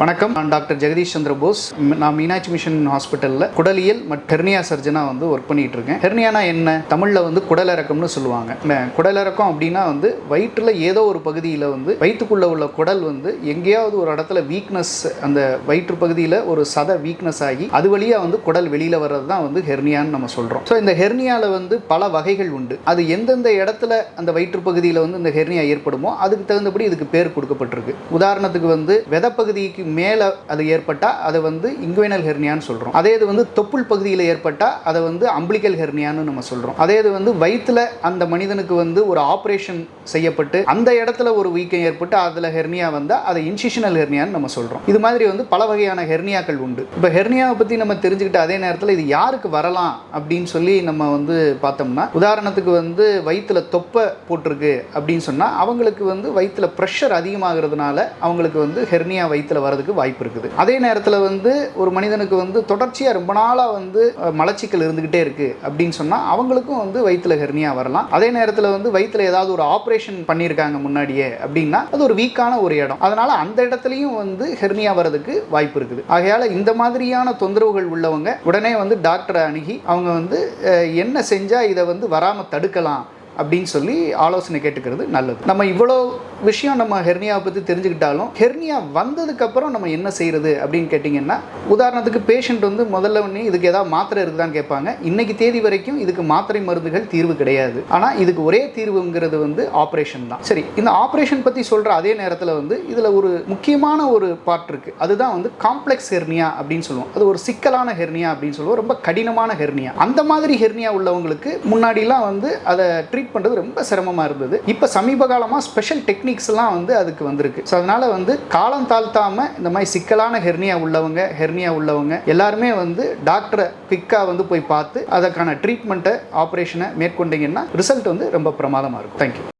வணக்கம். நான் டாக்டர் ஜெகதீஷ் சந்திர போஸ். நான் மீனாட்சி மிஷன் ஹாஸ்பிட்டலில் குடலியல் மற்றும் ஹெர்னியா சர்ஜனாக வந்து ஒர்க் பண்ணிட்டு இருக்கேன் ஹெர்னியானா என்ன? தமிழில் வந்து குடலிறக்கம்னு சொல்லுவாங்க. குடலிறக்கம் அப்படின்னா வந்து வயிற்றில் ஏதோ ஒரு பகுதியில் வந்து வயிற்றுக்குள்ளே உள்ள குடல் வந்து எங்கேயாவது ஒரு இடத்துல வீக்னஸ் அந்த வயிற்று பகுதியில் ஒரு சத வீக்னஸ் ஆகி அது வழியாக வந்து குடல் வெளியில் வர்றது தான் வந்து ஹெர்னியான்னு நம்ம சொல்கிறோம் ஸோ இந்த ஹெர்னியாவில் வந்து பல வகைகள் உண்டு. அது எந்தெந்த இடத்துல அந்த வயிற்று பகுதியில் வந்து இந்த ஹெர்னியா ஏற்படுமோ அதுக்கு தகுந்தபடி இதுக்கு பேர் கொடுக்கப்பட்டிருக்கு. உதாரணத்துக்கு வந்து விதப்பகுதிக்கு மேலே அது ஏற்பட்டால் அதை வந்து இங்குவைனல் ஹெர்னியான்னு சொல்கிறோம் அதே இது வந்து தொப்புள் பகுதியில் ஏற்பட்டால் அதை வந்து அம்பிளிக்கல் ஹெர்னியான்னு நம்ம சொல்கிறோம் அதே இது வந்து வயிற்றில் அந்த மனிதனுக்கு வந்து ஒரு ஆப்ரேஷன் செய்யப்பட்டு அந்த இடத்துல ஒரு வீக்கம் ஏற்பட்டு அதில் ஹெர்னியா வந்தால் அதை இன்சிஷனல் ஹெர்னியான்னு நம்ம சொல்கிறோம் இது மாதிரி வந்து பல வகையான ஹெர்னியாக்கள் உண்டு. இப்போ ஹெர்னியாவை பற்றி நம்ம தெரிஞ்சுக்கிட்ட அதே நேரத்தில் இது யாருக்கு வரலாம் அப்படின்னு சொல்லி நம்ம வந்து பார்த்தோம்னா உதாரணத்துக்கு வந்து வயிற்றில் தொப்பை போட்டிருக்கு அப்படின்னு சொன்னால் அவங்களுக்கு வந்து வயிற்றில் ப்ரெஷர் அதிகமாகிறதுனால அவங்களுக்கு வந்து ஹெர்னியா வயிற்றுல வர்றதுக்கு வாய்ப்பு இருக்குது. அதே நேரத்தில் வந்து ஒரு மனிதனுக்கு வந்து தொடர்ச்சியாக ரொம்ப நாளாக வந்து மலச்சிக்கல் இருந்துக்கிட்டே இருக்குது அப்படின்னு சொன்னால் அவங்களுக்கும் வந்து வயிற்றில் ஹெர்னியா வரலாம். அதே நேரத்தில் வந்து வயிற்றுல ஏதாவது ஒரு ஆப்ரேஷன் பண்ணியிருக்காங்க முன்னாடியே அப்படின்னா அது ஒரு வீக்கான ஒரு இடம். அதனால் அந்த இடத்துலையும் வந்து ஹெர்னியா வரதுக்கு வாய்ப்பு இருக்குது. ஆகையால் இந்த மாதிரியான தொந்தரவுகள் உள்ளவங்க உடனே வந்து டாக்டரை அணுகி அவங்க வந்து என்ன செஞ்சால் இதை வந்து வராமல் தடுக்கலாம் அப்படின்னு சொல்லி ஆலோசனை கேட்டுக்கிறது நல்லது. நம்ம இவ்வளோ விஷயம் நம்ம ஹெர்னியாவை பற்றி தெரிஞ்சுக்கிட்டாலும் ஹெர்னியா வந்ததுக்கப்புறம் நம்ம என்ன செய்கிறது அப்படின்னு கேட்டிங்கன்னா உதாரணத்துக்கு பேஷண்ட் வந்து முதல்ல ஒன்று இதுக்கு ஏதாவது மாத்திரை இருக்குதான்னு கேட்பாங்க. இன்றைக்கி தேதி வரைக்கும் இதுக்கு மாத்திரை மருந்துகள் தீர்வு கிடையாது. ஆனால் இதுக்கு ஒரே தீர்வுங்கிறது வந்து ஆப்ரேஷன் தான். சரி இந்த ஆப்ரேஷன் பற்றி சொல்கிற அதே நேரத்தில் வந்து இதில் ஒரு முக்கியமான ஒரு பார்ட் இருக்குது அதுதான் வந்து காம்ப்ளெக்ஸ் ஹெர்னியா அப்படின்னு சொல்லுவோம். அது ஒரு சிக்கலான ஹெர்னியா அப்படின்னு சொல்லுவோம். ரொம்ப கடினமான ஹெர்னியா. அந்த மாதிரி ஹெர்னியா உள்ளவங்களுக்கு முன்னாடிலாம் வந்து அதை ட்ரீட் பண்ணுறது ரொம்ப சிரமமாக இருந்தது. இப்போ சமீப காலமாக ஸ்பெஷல் டெக்னிக்ஸ்லாம் வந்து அதுக்கு வந்திருக்கு. ஸோ அதனால் வந்து காலம் தாழ்த்தாமல் இந்த மாதிரி சிக்கலான ஹெர்னியா உள்ளவங்க ஹெர்னியா உள்ளவங்க எல்லாருமே வந்து டாக்டரை குவிக்காக வந்து போய் பார்த்து அதற்கான ட்ரீட்மெண்ட்டை ஆப்ரேஷனை மேற்கொண்டீங்கன்னா ரிசல்ட் வந்து ரொம்ப பிரமாதமாக இருக்கும். தேங்க்யூ